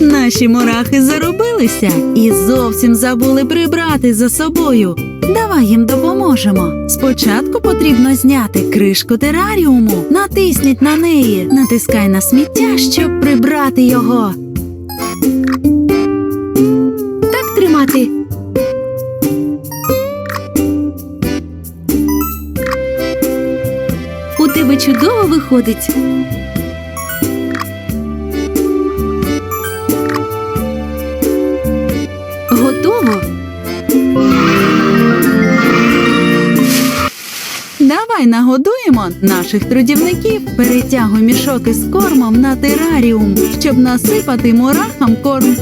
Наші мурахи заробилися і зовсім забули прибрати за собою. Давай їм допоможемо. Спочатку потрібно зняти кришку тераріуму. Натисніть на неї, натискай на сміття, щоб прибрати його. Так тримати. У тебе чудово виходить. Давай нагодуємо наших трудівників. Перетягуй мішок із кормом на тераріум, щоб насипати мурахам корм.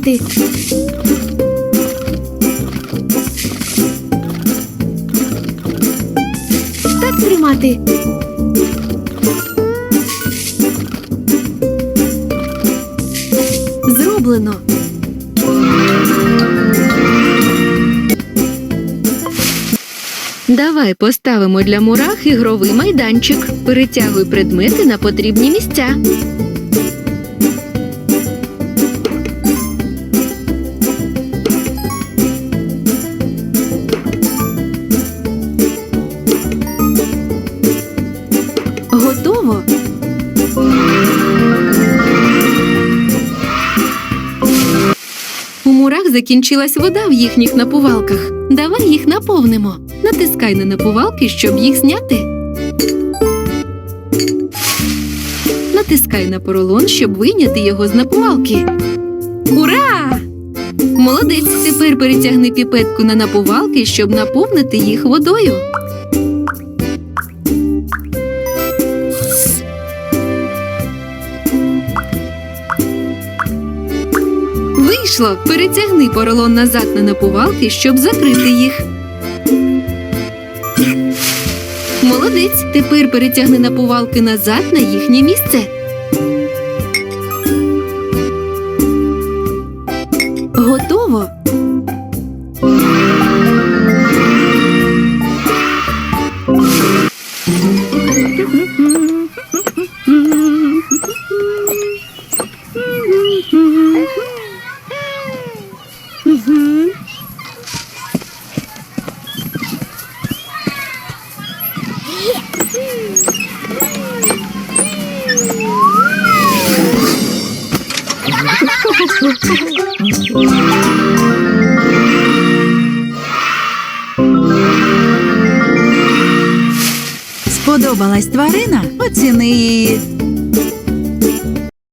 Тримати. Так тримати. Зроблено. Давай поставимо для мурах ігровий майданчик. Перетягуй предмети на потрібні місця. У мурах закінчилась вода в їхніх напувалках. Давай їх наповнимо. Натискай на напувалки, щоб їх зняти. Натискай на поролон, щоб вийняти його з напувалки. Ура! Молодець! Тепер перетягни піпетку на напувалки, щоб наповнити їх водою. Вийшло! Перетягни поролон назад на напувалки, щоб закрити їх. Молодець! Тепер перетягни напувалки назад на їхнє місце. Сподобалась тварина? Оціни її.